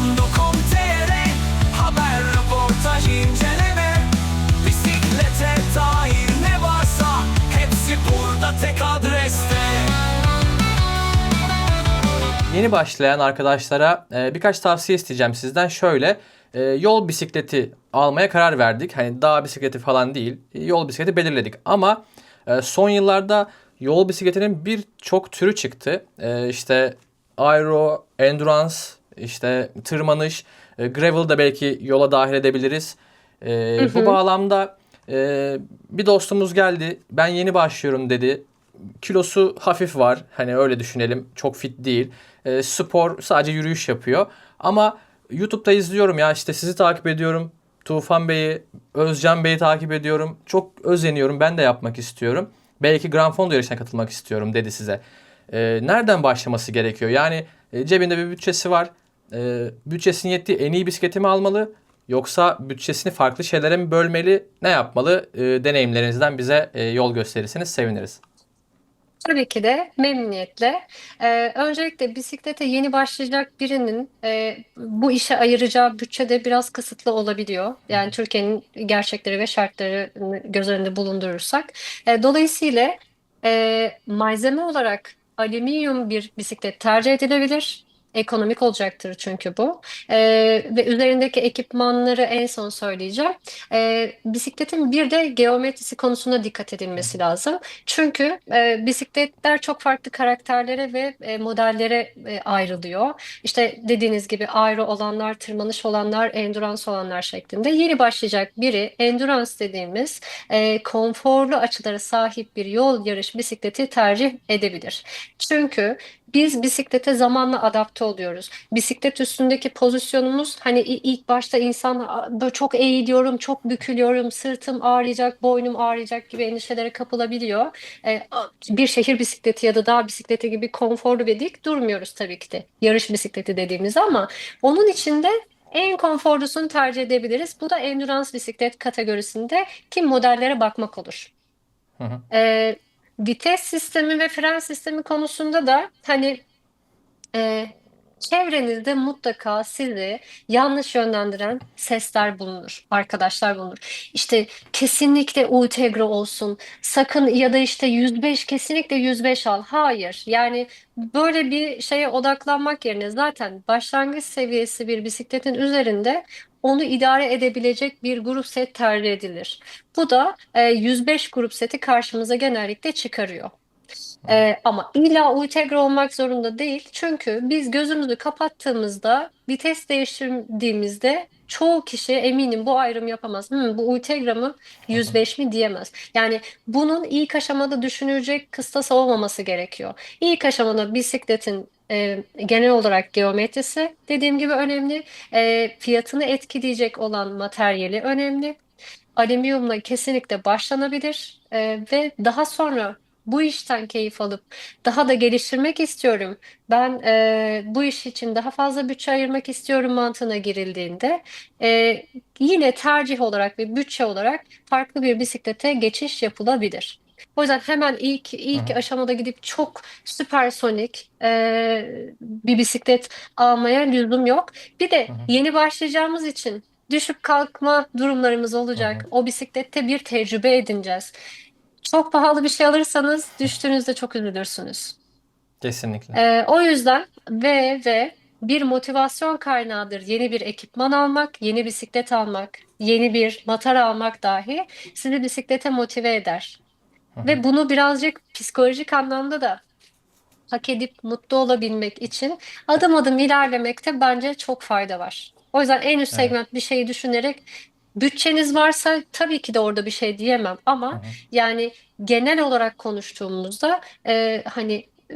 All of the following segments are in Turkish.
Mondo.com.tr Haber, röportaj, inceleme Bisiklete dair ne varsa Hepsi burada tek adreste Yeni başlayan arkadaşlara e, birkaç tavsiye isteyeceğim sizden. Şöyle e, yol bisikleti almaya karar verdik. Hani dağ bisikleti falan değil. e, Yol bisikleti belirledik. Ama son yıllarda yol bisikletinin birçok türü çıktı. E, işte aero, endurance, işte tırmanış, e, gravel da belki yola dahil edebiliriz. E, bu bağlamda e, bir dostumuz geldi. Ben yeni başlıyorum dedi kilosu hafif var. Hani öyle düşünelim. Çok fit değil. E, spor sadece yürüyüş yapıyor. Ama YouTube'da izliyorum ya işte sizi takip ediyorum. Tufan Bey'i, Özcan Bey'i takip ediyorum. Çok özeniyorum. Ben de yapmak istiyorum. Belki Grand Fondo yarışına katılmak istiyorum dedi size. E, nereden başlaması gerekiyor? Yani e, cebinde bir bütçesi var. E, bütçesinin yettiği en iyi bisikleti mi almalı? Yoksa bütçesini farklı şeylere mi bölmeli? Ne yapmalı? E, deneyimlerinizden bize e, yol gösterirseniz seviniriz. Tabii ki de memnuniyetle. Ee, öncelikle bisiklete yeni başlayacak birinin e, bu işe ayıracağı bütçe de biraz kısıtlı olabiliyor. Yani Türkiye'nin gerçekleri ve şartlarını göz önünde bulundurursak. E, dolayısıyla e, malzeme olarak alüminyum bir bisiklet tercih edilebilir. Ekonomik olacaktır çünkü bu. E, ve üzerindeki ekipmanları en son söyleyeceğim. E, bisikletin bir de geometrisi konusunda dikkat edilmesi lazım. Çünkü e, bisikletler çok farklı karakterlere ve e, modellere e, ayrılıyor. İşte dediğiniz gibi aero olanlar, tırmanış olanlar, endurance olanlar şeklinde. Yeni başlayacak biri endurance dediğimiz e, konforlu açılara sahip bir yol yarış bisikleti tercih edebilir. Çünkü biz bisiklete zamanla adapte oluyoruz. Bisiklet üstündeki pozisyonumuz hani ilk başta insan "Aa, böyle çok eğiliyorum, çok bükülüyorum, sırtım ağrıyacak, boynum ağrıyacak gibi endişelere kapılabiliyor. E, a- bir şehir bisikleti ya da dağ bisikleti gibi konforlu ve dik durmuyoruz tabii ki de. Yarış bisikleti dediğimiz ama onun içinde en konforlusunu tercih edebiliriz. Bu da endurance bisiklet kategorisinde ki modellere bakmak olur. Hı hı. E, vites sistemi ve fren sistemi konusunda da hani e, çevrenizde mutlaka sizi yanlış yönlendiren sesler bulunur, arkadaşlar bulunur. İşte kesinlikle Ultegra olsun, sakın ya da işte 105 kesinlikle 105 al. Hayır, yani böyle bir şeye odaklanmak yerine zaten başlangıç seviyesi bir bisikletin üzerinde onu idare edebilecek bir grup set tercih edilir. Bu da e, 105 grup seti karşımıza genellikle çıkarıyor. Ee, ama illa Ultegra olmak zorunda değil. Çünkü biz gözümüzü kapattığımızda, vites değiştirdiğimizde çoğu kişi eminim bu ayrım yapamaz. Hmm, bu Ultegra mı, 105 mi diyemez. Yani bunun ilk aşamada düşünülecek kıstas olmaması gerekiyor. İlk aşamada bisikletin e, genel olarak geometrisi dediğim gibi önemli. E, fiyatını etkileyecek olan materyali önemli. Alüminyumla kesinlikle başlanabilir E, ve daha sonra bu işten keyif alıp daha da geliştirmek istiyorum. Ben e, bu iş için daha fazla bütçe ayırmak istiyorum mantığına girildiğinde e, yine tercih olarak ve bütçe olarak farklı bir bisiklete geçiş yapılabilir. O yüzden hemen ilk ilk hı. aşamada gidip çok süpersonik e, bir bisiklet almaya lüzum yok. Bir de hı. yeni başlayacağımız için düşüp kalkma durumlarımız olacak. hı. O bisiklette bir tecrübe edineceğiz. Çok pahalı bir şey alırsanız düştüğünüzde çok üzülürsünüz. Kesinlikle. Ee, o yüzden ve ve bir motivasyon kaynağıdır yeni bir ekipman almak, yeni bisiklet almak, yeni bir motor almak dahi sizi bisiklete motive eder. Ve bunu birazcık psikolojik anlamda da hak edip mutlu olabilmek için adım adım ilerlemekte bence çok fayda var. O yüzden en üst Evet. segment bir şeyi düşünerek bütçeniz varsa tabii ki de orada bir şey diyemem ama hı. yani genel olarak konuştuğumuzda e, hani e,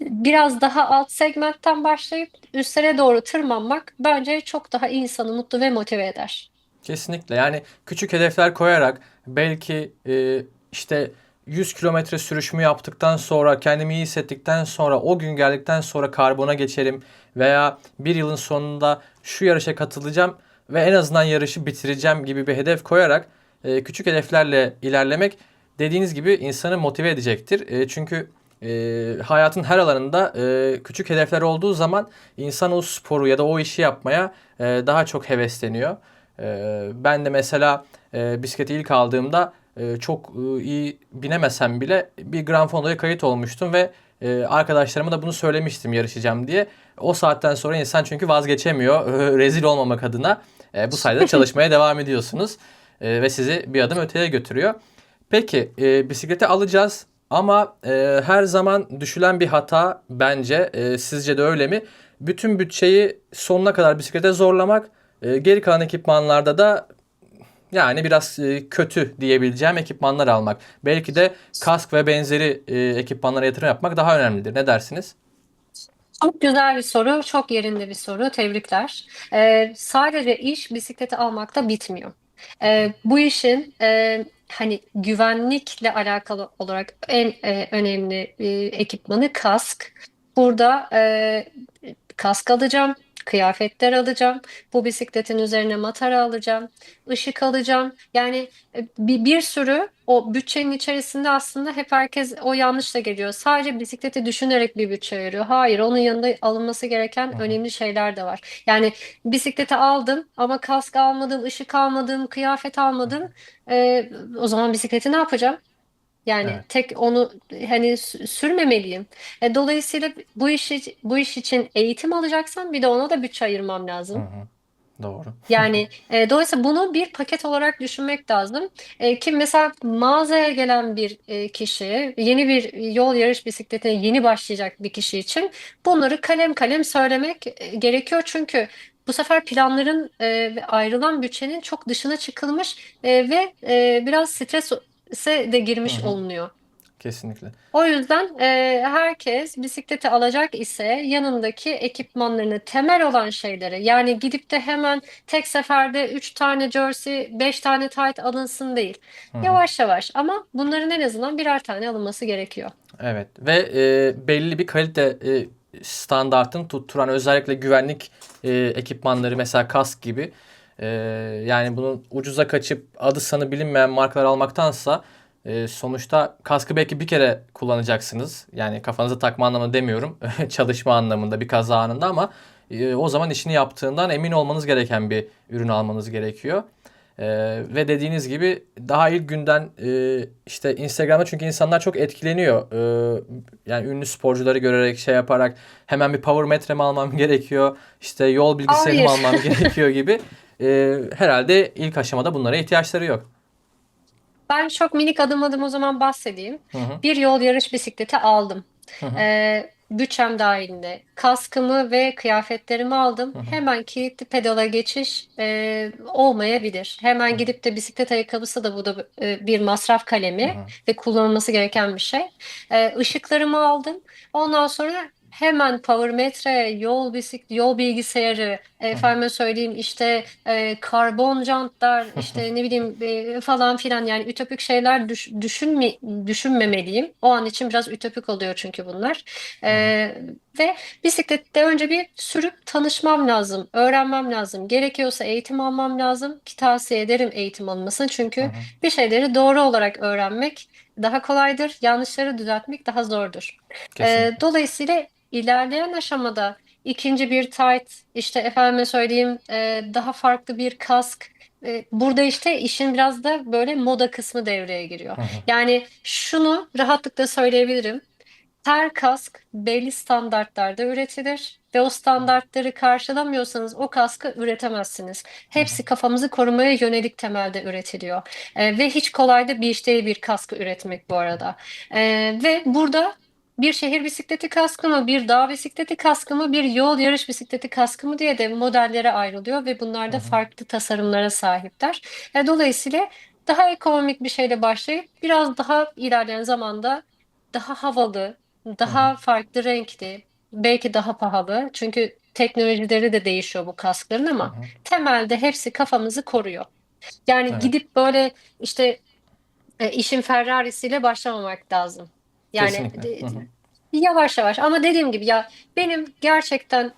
biraz daha alt segmentten başlayıp üstlere doğru tırmanmak bence çok daha insanı mutlu ve motive eder. Kesinlikle. Yani küçük hedefler koyarak belki e, işte 100 kilometre sürüşümü yaptıktan sonra kendimi iyi hissettikten sonra o gün geldikten sonra karbona geçerim veya bir yılın sonunda şu yarışa katılacağım ve en azından yarışı bitireceğim gibi bir hedef koyarak e, küçük hedeflerle ilerlemek dediğiniz gibi insanı motive edecektir. E, çünkü e, hayatın her alanında e, küçük hedefler olduğu zaman insan o sporu ya da o işi yapmaya e, daha çok hevesleniyor. E, ben de mesela e, bisikleti ilk aldığımda e, çok e, iyi binemesem bile bir Gran Fondo'ya kayıt olmuştum ve e, arkadaşlarıma da bunu söylemiştim yarışacağım diye. O saatten sonra insan çünkü vazgeçemiyor e, rezil olmamak adına. E, bu sayede çalışmaya devam ediyorsunuz E, ve sizi bir adım öteye götürüyor. Peki e, bisikleti alacağız ama e, her zaman düşülen bir hata bence e, sizce de öyle mi? Bütün bütçeyi sonuna kadar bisiklete zorlamak, e, geri kalan ekipmanlarda da yani biraz e, kötü diyebileceğim ekipmanlar almak. Belki de kask ve benzeri e, ekipmanlara yatırım yapmak daha önemlidir. Ne dersiniz? Çok güzel bir soru, çok yerinde bir soru. Tebrikler. Ee, sadece iş bisikleti almakta bitmiyor. Ee, bu işin e, hani güvenlikle alakalı olarak en e, önemli e, ekipmanı kask. Burada e, kask alacağım, kıyafetler alacağım, bu bisikletin üzerine matara alacağım, ışık alacağım. Yani e, bir, bir sürü o bütçenin içerisinde aslında hep herkes o yanlışla geliyor. Sadece bisikleti düşünerek bir bütçe ayırıyor. Hayır, onun yanında alınması gereken önemli şeyler de var. Yani bisikleti aldım ama kask almadım, ışık almadım, kıyafet almadım. Ee, o zaman bisikleti ne yapacağım? Yani Evet. tek onu hani sü- sürmemeliyim. E, dolayısıyla bu işi bu iş için eğitim alacaksam bir de ona da bütçe ayırmam Hı lazım. hı. Doğru. Yani e, dolayısıyla bunu bir paket olarak düşünmek lazım. E, ki mesela mağazaya gelen bir e, kişi, yeni bir yol yarış bisikletine yeni başlayacak bir kişi için bunları kalem kalem söylemek e, gerekiyor. Çünkü bu sefer planların e, ve ayrılan bütçenin çok dışına çıkılmış e, ve e, biraz strese de Hı girmiş hı. olunuyor. Kesinlikle. O yüzden e, herkes bisikleti alacak ise yanındaki ekipmanlarını temel olan şeyleri yani gidip de hemen tek seferde 3 tane jersey, 5 tane tight alınsın değil. Hı hı. Yavaş yavaş ama bunların en azından birer tane alınması gerekiyor. Evet ve e, belli bir kalite e, standartını tutturan özellikle güvenlik e, ekipmanları mesela kask gibi e, yani bunun ucuza kaçıp adı sanı bilinmeyen markalar almaktansa e, sonuçta kaskı belki bir kere kullanacaksınız. Yani kafanıza takma anlamında demiyorum. Çalışma anlamında bir kaza anında ama e, o zaman işini yaptığından emin olmanız gereken bir ürün almanız gerekiyor. Ee, ve dediğiniz gibi daha ilk günden e, işte Instagram'da çünkü insanlar çok etkileniyor. Ee, yani ünlü sporcuları görerek şey yaparak hemen bir power metre mi almam gerekiyor? işte yol bilgisayarı mı almam gerekiyor gibi. Ee, herhalde ilk aşamada bunlara ihtiyaçları yok. Ben çok minik adım adım o zaman bahsedeyim. Hı hı. Bir yol yarış bisikleti aldım. Hı hı. Ee, bütçem dahilinde. Kaskımı ve kıyafetlerimi aldım. Hemen kilitli pedala geçiş e, olmayabilir. Hemen gidip de bisiklet ayakkabısı da bu da e, bir masraf kalemi ve kullanılması gereken bir şey. E, ışıklarımı aldım. Ondan sonra hemen power metre, yol bisik, yol bilgisayarı, efendime söyleyeyim işte e, karbon jantlar, işte ne bileyim e, falan filan yani ütopik şeyler düş, düşünme, düşünmemeliyim. O an için biraz ütopik oluyor çünkü bunlar. E, ve bisiklette önce bir sürüp tanışmam lazım, öğrenmem lazım. Gerekiyorsa eğitim almam lazım ki tavsiye ederim eğitim alınmasını. Çünkü bir şeyleri doğru olarak öğrenmek daha kolaydır, yanlışları düzeltmek daha zordur. Kesinlikle. Ee, dolayısıyla ilerleyen aşamada ikinci bir tight, işte efendime söyleyeyim e, daha farklı bir kask. E, burada işte işin biraz da böyle moda kısmı devreye giriyor. Yani şunu rahatlıkla söyleyebilirim. Her kask belli standartlarda üretilir ve o standartları karşılamıyorsanız o kaskı üretemezsiniz. Hepsi kafamızı korumaya yönelik temelde üretiliyor. E, ve hiç kolay da bir iş değil bir kaskı üretmek bu arada. E, ve burada bir şehir bisikleti kaskı mı, bir dağ bisikleti kaskı mı, bir yol yarış bisikleti kaskı mı diye de modellere ayrılıyor ve bunlar da farklı tasarımlara sahipler. E, dolayısıyla daha ekonomik bir şeyle başlayıp biraz daha ilerleyen zamanda daha havalı, daha farklı renkli, belki daha pahalı. Çünkü teknolojileri de değişiyor bu kaskların ama temelde hepsi kafamızı koruyor. Yani Evet. gidip böyle işte e, işin Ferrari'siyle başlamamak lazım. Yani de- Hı hı. yavaş yavaş ama dediğim gibi ya benim gerçekten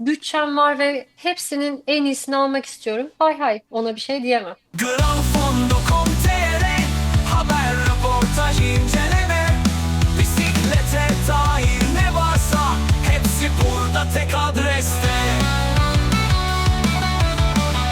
bütçem var ve hepsinin en iyisini almak istiyorum. Hay hay ona bir şey diyemem. Gran